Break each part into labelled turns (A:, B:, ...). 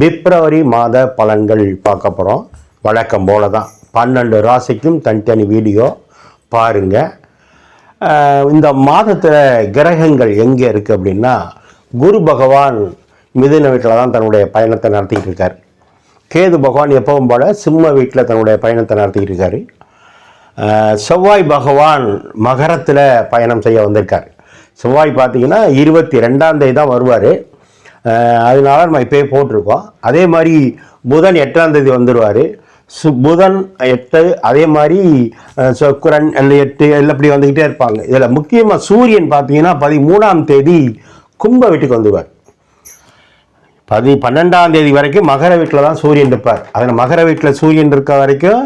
A: பிப்ரவரி மாத பலன்கள் பார்க்க போகிறோம் வழக்கம் போல தான் பன்னெண்டு ராசிக்கும் தனித்தனி வீடியோ பாருங்கள் இந்த மாதத்தில் கிரகங்கள் எங்கே இருக்குது அப்படின்னா குரு பகவான் மிதுன வீட்டில் தான் தன்னுடைய பயணத்தை நடத்திக்கிட்டு இருக்கார். கேது பகவான் எப்பவும் போல சிம்ம வீட்டில் தன்னுடைய பயணத்தை நடத்திக்கிட்டு இருக்காரு. செவ்வாய் பகவான் மகரத்தில் பயணம் செய்ய வந்திருக்கார். செவ்வாய் பார்த்தீங்கன்னா இருபத்தி ரெண்டாம் தேதி தான் வருவார். அதனால நம்ம இப்போயே போட்டிருக்கோம். அதே மாதிரி புதன் எட்டாம் தேதி வந்துடுவார் சு புதன் எட்டு அதே மாதிரி அஹ், இல்லை எட்டு எல்லாம் இப்படி வந்துக்கிட்டே இருப்பாங்க. இதில் முக்கியமாக சூரியன் பார்த்தீங்கன்னா பதிமூணாம் தேதி கும்ப வீட்டுக்கு வந்துடுவார் பதி பன்னெண்டாம் தேதி வரைக்கும் மகர வீட்டில் தான் சூரியன் இருப்பார். அதில் மகர வீட்டில் சூரியன் இருக்க வரைக்கும்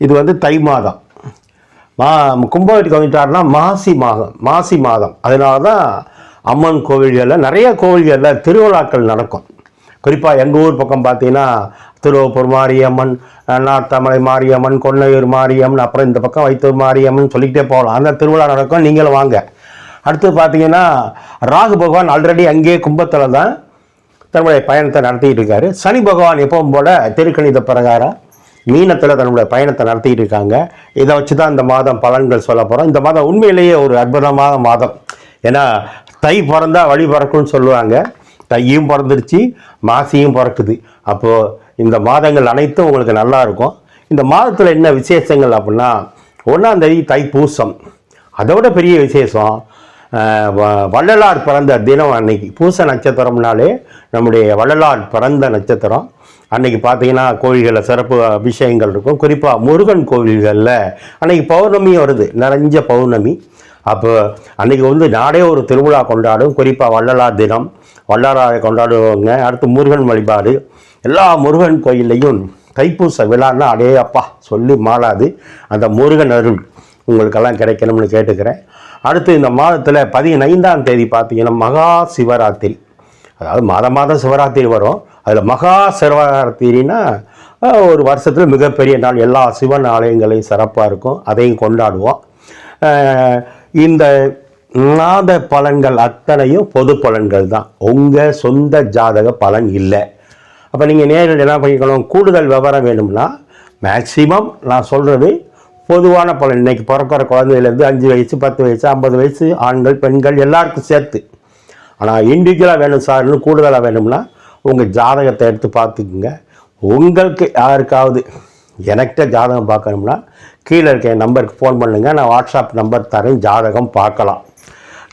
A: இது வந்து தை மாதம். மா கும்ப வீட்டுக்கு வந்துட்டாருன்னா மாசி மாதம் மாசி மாதம். அதனால தான் அம்மன் கோவில்களில் நிறைய கோவில்களில் திருவிழாக்கள் நடக்கும். குறிப்பாக எங்கள் ஊர் பக்கம் பார்த்தீங்கன்னா திருவப்பூர் மாரியம்மன் நார்த்தமலை மாரியம்மன் கொன்னையூர் மாரியம்மன் அப்புறம் இந்த பக்கம் வைத்தூர் மாரியம்மன் சொல்லிக்கிட்டே போகலாம். அந்த திருவிழா நடக்கும் நீங்களும் வாங்க. அடுத்து பார்த்தீங்கன்னா ராகு பகவான் ஆல்ரெடி அங்கேயே கும்பத்தில் தான் தன்னுடைய பயணத்தை நடத்திக்கிட்டு இருக்காரு. சனி பகவான் எப்பவும் போல திருக்கணித பிரகாரம் மீனத்தில் தன்னுடைய பயணத்தை நடத்திக்கிட்டு இருக்காங்க. இதை வச்சு தான் இந்த மாதம் பலன்கள் சொல்ல போகிறோம் இந்த மாதம் உண்மையிலேயே ஒரு அற்புதமான மாதம். ஏன்னா தை பிறந்தா வழி பிறக்கும்னு சொல்லுவாங்க. தையும் பிறந்துருச்சு மாசியும் பிறக்குது. அப்போது இந்த மாதங்கள் அனைத்தும் உங்களுக்கு நல்லா இருக்கும். இந்த மாதத்தில் என்ன விசேஷங்கள் அப்படின்னா ஒன்றாந்தேதி தை பூசம். அதோட பெரிய விசேஷம் வ- வள்ளலார் பிறந்த தினம் அன்னைக்கு. பூச நட்சத்திரம்னாலே நம்முடைய வள்ளலார் பிறந்த நட்சத்திரம். அன்னைக்கு பார்த்தீங்கன்னா கோவில்களில் சிறப்பு அபிஷேகங்கள் இருக்கும். குறிப்பாக முருகன் கோவில்களில் அன்னைக்கு பௌர்ணமி வருது. நிறைஞ்ச பௌர்ணமி. அப்போ அன்றைக்கி வந்து நாடே ஒரு திருவிழா கொண்டாடும். குறிப்பாக வள்ளலார் தினம். வள்ளலாரை கொண்டாடுவாங்க. அடுத்து முருகன் வழிபாடு. எல்லா முருகன் கோயில்லையும் தைப்பூச விழான்னா அடே அப்பா சொல்லி மாளாது அந்த முருகன் அருள் உங்களுக்கெல்லாம் கிடைக்கணும்னு கேட்டுக்கிறேன். அடுத்து இந்த மாதத்தில் பதினைந்தாம் தேதி பார்த்தீங்கன்னா மகா சிவராத்திரி. அதாவது மாதம் மாதம் சிவராத்திரி வரும். அதில் மகா சிவராத்திரினா ஒரு வருஷத்தில் மிகப்பெரிய நாள். எல்லா சிவன் ஆலயங்களையும் சிறப்பாக இருக்கும். அதையும் கொண்டாடுவோம். இந்த மாத பலன்கள் அத்தனையும் பொது பலன்கள் தான். உங்கள் சொந்த ஜாதக பலன் இல்லை. அப்போ நீங்கள் நேரில் என்ன பண்ணிக்கணும்? கூடுதல் விவரம் வேணும்னா மேக்சிமம் நான் சொல்கிறது பொதுவான பலன். இன்றைக்கி பிறக்கிற குழந்தையிலேருந்து அஞ்சு வயசு பத்து வயசு ஐம்பது வயசு ஆண்கள் பெண்கள் எல்லாருக்கும் சேர்த்து. ஆனால் இண்டிவிஜுவலாக வேணும் சார்னு கூடுதலாக வேணும்னா உங்கள் ஜாதகத்தை எடுத்து பார்த்துக்குங்க. உங்களுக்கு யாருக்காவது எனக்கிட்ட ஜாதகம் பார்க்கணும்னா கீழே இருக்க என் நம்பருக்கு ஃபோன் பண்ணுங்கள் நான் வாட்ஸ்அப் நம்பர் தரேன். ஜாதகம் பார்க்கலாம்.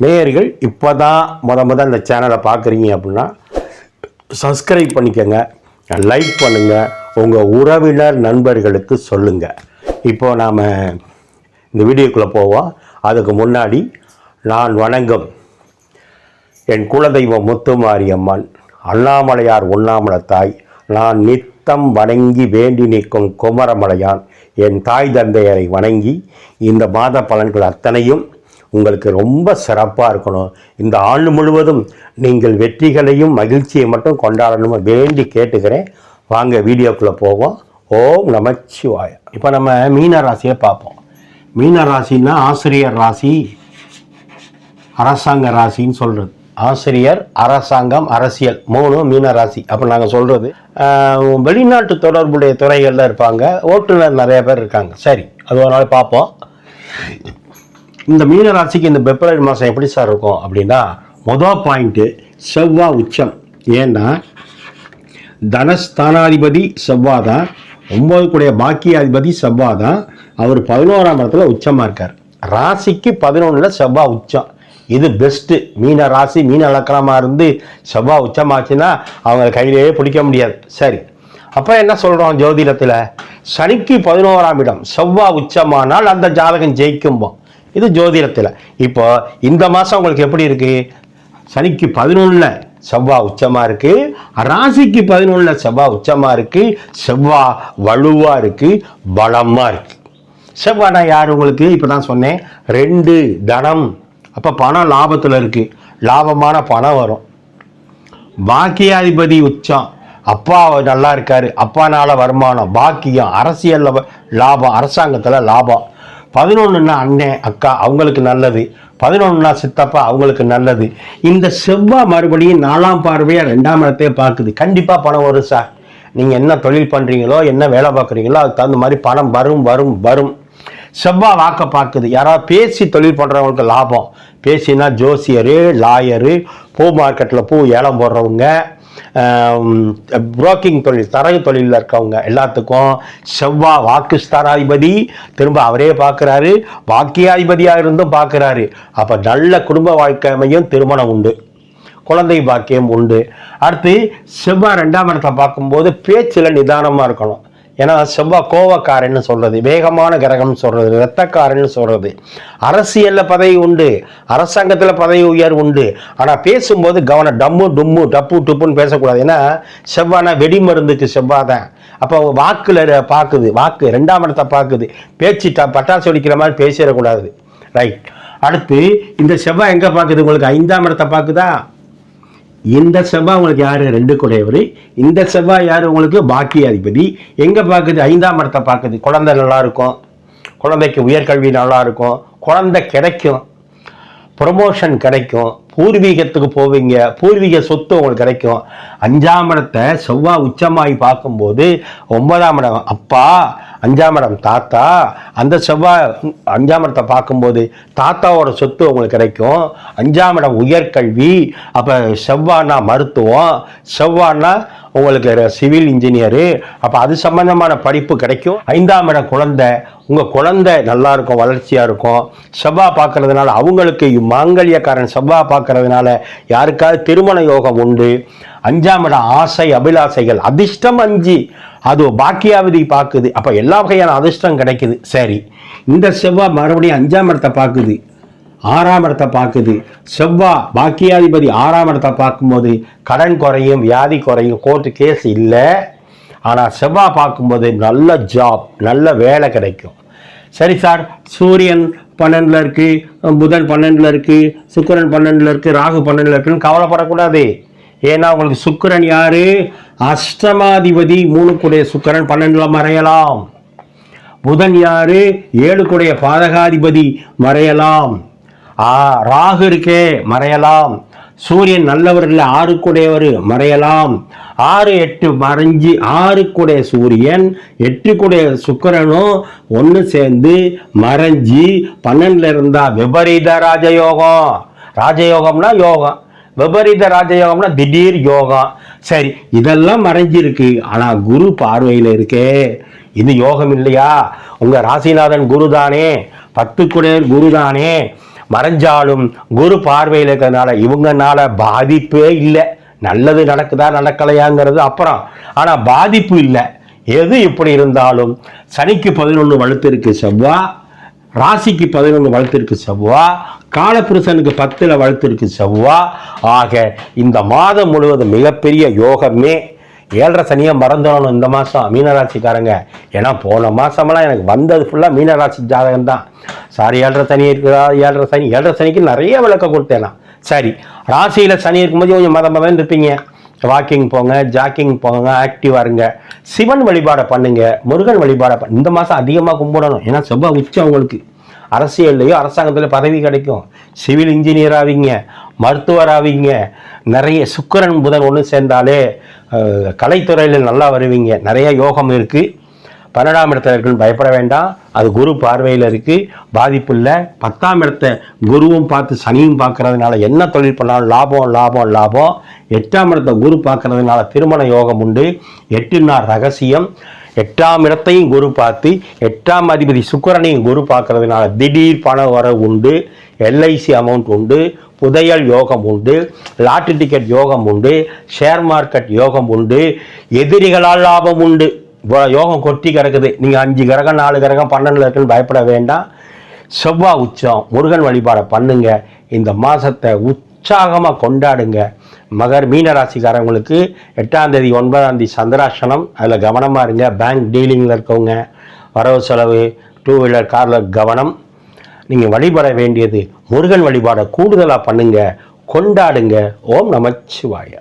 A: நேயர்கள் இப்போ தான் முத முத இந்த சேனலை பார்க்குறீங்க அப்படின்னா சப்ஸ்கிரைப் பண்ணிக்கோங்க. லைக் பண்ணுங்கள் உங்கள் உறவினர் நண்பர்களுக்கு சொல்லுங்கள் இப்போ நாம் இந்த வீடியோக்குள்ளே போவோம். அதுக்கு முன்னாடி நான் வணங்கும். என் குலதெய்வம் முத்துமாரியம்மன் அண்ணாமலையார் உண்ணாமலை தாய் நான் நித் நித்தம் வணங்கி வேண்டி நிற்கும் குமரமலையான் என் தாய் தந்தையரை வணங்கி இந்த மாத பலன்கள் அத்தனையும் உங்களுக்கு ரொம்ப சிறப்பாக இருக்கணும். இந்த ஆண்டு முழுவதும் நீங்கள் வெற்றிகளையும் மகிழ்ச்சியை மட்டும் கொண்டாடணும் வேண்டி கேட்டுக்கிறேன். வாங்க வீடியோக்குள்ளே போவோம். ஓம் நமச்சிவாய. இப்போ நம்ம மீன ராசியை பார்ப்போம். மீன ராசின்னா ஆசிரியர் ராசி அரசாங்க ராசின்னு சொல்கிறது ஆசிரியர் அரசாங்கம் அரசியல் மூணு மீன ராசி அப்போ நாங்கள் சொல்கிறது வெளிநாட்டு தொடர்புடைய துறைகளில் இருப்பாங்க. ஓட்டுநர் நிறைய பேர் இருக்காங்க. சரி அது ஒரு நாள் பார்ப்போம். இந்த மீன ராசிக்கு இந்த பிப்ரவரி மாதம் எப்படி சார் இருக்கும் அப்படின்னா மொதல் பாயிண்ட்டு செவ்வாய் உச்சம். ஏன்னா தனஸ்தானாதிபதி செவ்வாய் தான் ஒம்பது கூடிய பாக்கியாதிபதி செவ்வாய் தான் அவர் பதினோராம் இடத்துல உச்சமாக இருக்கார். ராசிக்கு பதினொன்றில் செவ்வாய் உச்சம். இது பெஸ்ட்டு மீன ராசி மீன லக்கணமாக இருந்து செவ்வாய் உச்சமாச்சுன்னா அவங்க கையிலேயே பிடிக்க முடியாது. சரி. அப்போ என்ன சொல்கிறோம் ஜோதிடத்தில்? சனிக்கு பதினோராம் இடம் செவ்வாய் உச்சமானால் அந்த ஜாதகம் ஜெயிக்கும்போம் இது ஜோதிடத்தில். இப்போ இந்த மாதம் உங்களுக்கு எப்படி இருக்குது சனிக்கு பதினொன்றில் செவ்வாய் உச்சமாக இருக்குது ராசிக்கு பதினொன்றில் செவ்வாய் உச்சமாக இருக்குது செவ்வாய் வலுவாக இருக்குது பலமாக இருக்குது செவ்வாய்னா யார் உங்களுக்கு? இப்போ தான் சொன்னேன். ரெண்டு தனம் அப்போ பணம் லாபத்தில் இருக்குது லாபமான பணம் வரும். பாக்கியாதிபதி உச்சம். அப்பா நல்லா இருக்காரு. அப்பானால வருமானம் பாக்கியம் அரசியலில் லாபம் அரசாங்கத்தில் லாபம். பதினொன்றுனா அண்ணன் அக்கா அவங்களுக்கு நல்லது. பதினொன்றுனா சித்தப்பா அவங்களுக்கு நல்லது. இந்த செவ்வாய் மறுபடியும் நாலாம் பார்வையாக ரெண்டாம் இடத்தையே பார்க்குது. கண்டிப்பாக பணம் வரும் சார். நீங்கள் என்ன தொழில் பண்ணுறீங்களோ என்ன வேலை பார்க்குறீங்களோ அதுக்கு தகுந்த மாதிரி பணம் வரும் வரும் வரும். செவ்வாய் வாக்க பார்க்குது. யாராவது பேசி தொழில் பண்ணுறவங்களுக்கு லாபம். பேசினா ஜோசியரு லாயரு பூ மார்க்கெட்டில் பூ ஏலம் போடுறவங்க புரோக்கிங் தொழில் தரகு தொழிலில் இருக்கவங்க எல்லாத்துக்கும் செவ்வாய் வாக்கு ஸ்தானாதிபதி. திரும்ப அவரே பார்க்குறாரு. வாக்கியாதிபதியாக இருந்தும் பார்க்குறாரு. அப்போ நல்ல குடும்ப வாழ்க்கைமையும் திருமணம் உண்டு. குழந்தை பாக்கியம் உண்டு. அடுத்து செவ்வாய் ரெண்டாம் இடத்தை பார்க்கும்போது பேச்சில் நிதானமாக இருக்கணும். ஏன்னா செவ்வாய் கோவக்காரன்னு சொல்கிறது வேகமான கிரகம்னு சொல்கிறது இரத்தக்காரன்னு சொல்கிறது அரசியலில் பதவி உண்டு அரசாங்கத்தில் பதவி உயர்வு உண்டு. ஆனால் பேசும்போது கவனம் டம்மு டும்மு டப்பு டுப்புன்னு பேசக்கூடாது. ஏன்னா செவ்வானா வெடி மருந்துக்கு செவ்வாய் தான். அப்போ வாக்கில் பார்க்குது வாக்கு ரெண்டாம் இடத்தை பார்க்குது பேச்சு ட- பட்டாசு வெடிக்கிற மாதிரி பேசிடக்கூடாது. ரைட். அடுத்து இந்த செவ்வாய் எங்கே பார்க்குது உங்களுக்கு ஐந்தாம் இடத்தை பார்க்குதா இந்த செவ்வாய் உங்களுக்கு யாரு? ரெண்டு குடையவர். இந்த செவ்வாய் யார்? உங்களுக்கு பாக்கியாதிபதி. எங்கே பார்க்குது ஐந்தாம் இடத்தை பார்க்குது குழந்தை நல்லா இருக்கும் குழந்தைக்கு உயர்கல்வி நல்லா இருக்கும் குழந்தை கிடைக்கும். ப்ரொமோஷன் கிடைக்கும். பூர்வீகத்துக்கு போவீங்க. பூர்வீக சொத்து உங்களுக்கு கிடைக்கும். அஞ்சாம் இடத்தை செவ்வாய் உச்சமாகி பார்க்கும்போது ஒன்பதாம் இடம். அப்பா அஞ்சாம் இடம் தாத்தா அந்த செவ்வாய் அஞ்சாம் இடத்தை பார்க்கும்போது தாத்தாவோட சொத்து உங்களுக்கு கிடைக்கும். அஞ்சாம் இடம் உயர்கல்வி அப்போ செவ்வானா மருத்துவம் செவ்வானா உங்களுக்கு சிவில் இன்ஜினியரு அப்போ அது சம்பந்தமான படிப்பு கிடைக்கும். ஐந்தாம் இடம் குழந்தை உங்கள் குழந்தை நல்லா இருக்கும் வளர்ச்சியாக இருக்கும். செவ்வாய் பார்க்கறதுனால அவங்களுக்கு மாங்கல்யக்காரன் செவ்வாய் பார்க்கறதுனால யாருக்காவது திருமண யோகம் உண்டு. அஞ்சாம் இடம் ஆசை அபிலாசைகள் அதிர்ஷ்டம் அஞ்சு. அது பாக்கியாவதி பார்க்குது அப்போ எல்லா வகையான அதிர்ஷ்டம் கிடைக்குது. சரி. இந்த செவ்வாய் மறுபடியும் அஞ்சாம் இடத்தை பார்க்குது ஆறாம் இடத்தை பார்க்குது செவ்வாய் பாக்கியாதிபதி ஆறாம் இடத்தை பார்க்கும்போது கடன் குறையும் வியாதி குறையும் கோர்ட்டு கேஸ் இல்லை. ஆனால் செவ்வாய் பார்க்கும்போது நல்ல ஜாப் நல்ல வேலை கிடைக்கும். சரி சார் சூரியன் பன்னெண்டில் இருக்குது புதன் பன்னெண்டில் இருக்குது சுக்கிரன் பன்னெண்டில் இருக்குது ராகு பன்னெண்டில் இருக்குன்னு கவலைப்படக்கூடாது. ஏன்னா உங்களுக்கு சுக்கிரன் யாரு? அஷ்டமாதிபதி மூணுக்குடைய சுக்கிரன் பன்னெண்டுல மறையலாம். புதன் யாரு? ஏழுக்குடைய பாதகாதிபதி மறையலாம். ஆ ராகு இருக்கே மறையலாம். சூரியன் நல்லவர்கள் ஆறுக்குடையவர் மறையலாம். ஆறு எட்டு மறைஞ்சி ஆறுக்குடைய சூரியன் எட்டுக்குடைய சுக்கிரனும் ஒன்று சேர்ந்து மறைஞ்சி பன்னெண்டில் இருந்தால் விபரீத ராஜயோகம். ராஜயோகம்னா யோகம். விபரீத ராஜயோகம்னா திடீர் யோகம் சரி இதெல்லாம் மறைஞ்சிருக்கு. ஆனால் குரு பார்வையில் இருக்கே. இது யோகம் இல்லையா? உங்கள் ராசிநாதன் குரு தானே பத்துக்குடையர் குரு தானே மறைஞ்சாலும் குரு பார்வையில் இருக்கிறதுனால இவங்கனால பாதிப்பே இல்லை. நல்லது நடக்குதா நடக்கலையாங்கிறது அப்புறம். ஆனால் பாதிப்பு இல்லை. எது இப்படி இருந்தாலும் சனிக்கு பதினொன்று வலுத்திருக்கு. செவ்வாய் ராசிக்கு பதினொன்று வளர்த்திருக்கு செவ்வா காலபுருஷனுக்கு பத்தில் வளர்த்திருக்கு செவ்வா. ஆக இந்த மாதம் முழுவதும் மிகப்பெரிய யோகமே ஏழரை சனியை மறந்துடணும் இந்த மாதம் மீனராசிக்காரங்க. ஏன்னா போன மாதமெல்லாம் எனக்கு வந்தது ஃபுல்லாக மீனராசி ஜாதகம் தான் சாரி ஏழரை சனி இருக்குதா? ஏழரை சனி. ஏழரை சனிக்கு நிறைய விளக்கம் கொடுத்தேன். நான் சரி ராசியில் சனி இருக்கும்போது கொஞ்சம் மதம் மதம் இருப்பீங்க. வாக்கிங் போங்க ஜாக்கிங் போங்க ஆக்டிவாக இருங்க. சிவன் வழிபாடை பண்ணுங்க முருகன் வழிபாடை பண்ண இந்த மாதம் அதிகமாக கும்பிடணும். ஏன்னா செவ்வாய் உச்சம் அவங்களுக்கு. அரசியல்லையோ அரசாங்கத்தில் பதவி கிடைக்கும். சிவில் இன்ஜினியர் ஆவீங்க மருத்துவர் ஆவீங்க நிறைய சுக்கிரன் புதன் ஒன்று சேர்ந்தாலே கலைத்துறையில் நல்லா வருவீங்க. நிறைய யோகம் இருக்குது பன்னெண்டாம் இடத்துல இருக்குன்னு பயப்பட வேண்டாம். அது குரு பார்வையில் இருக்குது பாதிப்பு இல்லை. பத்தாம் இடத்த குருவும் பார்த்து சனியும் பார்க்கறதுனால என்ன தொழில் பண்ணாலும் லாபம் லாபம் லாபம். எட்டாம் இடத்த குரு பார்க்கறதுனால திருமண யோகம் உண்டு. எட்டுனா ரகசியம். எட்டாம் இடத்தையும் குரு பார்த்து எட்டாம் அதிபதி சுக்கரனையும் குரு பார்க்கறதுனால திடீர் பண வரவு உண்டு. எல்ஐசி அமௌண்ட் உண்டு. புதையல் யோகம் உண்டு. லாட்டரி டிக்கெட் யோகம் உண்டு. ஷேர் மார்க்கெட் யோகம் உண்டு. எதிரிகளால் லாபம் உண்டு. யோகம் கொட்டி கிடக்குது. நீங்கள் அஞ்சு கிரகம் நாலு கிரகம் பன்னெண்டில் இருக்குன்னு பயப்பட வேண்டாம். செவ்வாய் உச்சம் முருகன் வழிபாடை பண்ணுங்க. இந்த மாதத்தை உற்சாகமாக கொண்டாடுங்க. மகர் மீனராசிக்காரவங்களுக்கு எட்டாம் தேதி ஒன்பதாம் தேதி சந்திராசனம் அதில் கவனமாக இருங்க. பேங்க் டீலிங்கில் இருக்கவங்க வரவு செலவு டூ வீலர் காரில் கவனம். நீங்கள் வழிபட வேண்டியது முருகன் வழிபாடை கூடுதலாக பண்ணுங்கள் கொண்டாடுங்க. ஓம் நமச்சிவாய.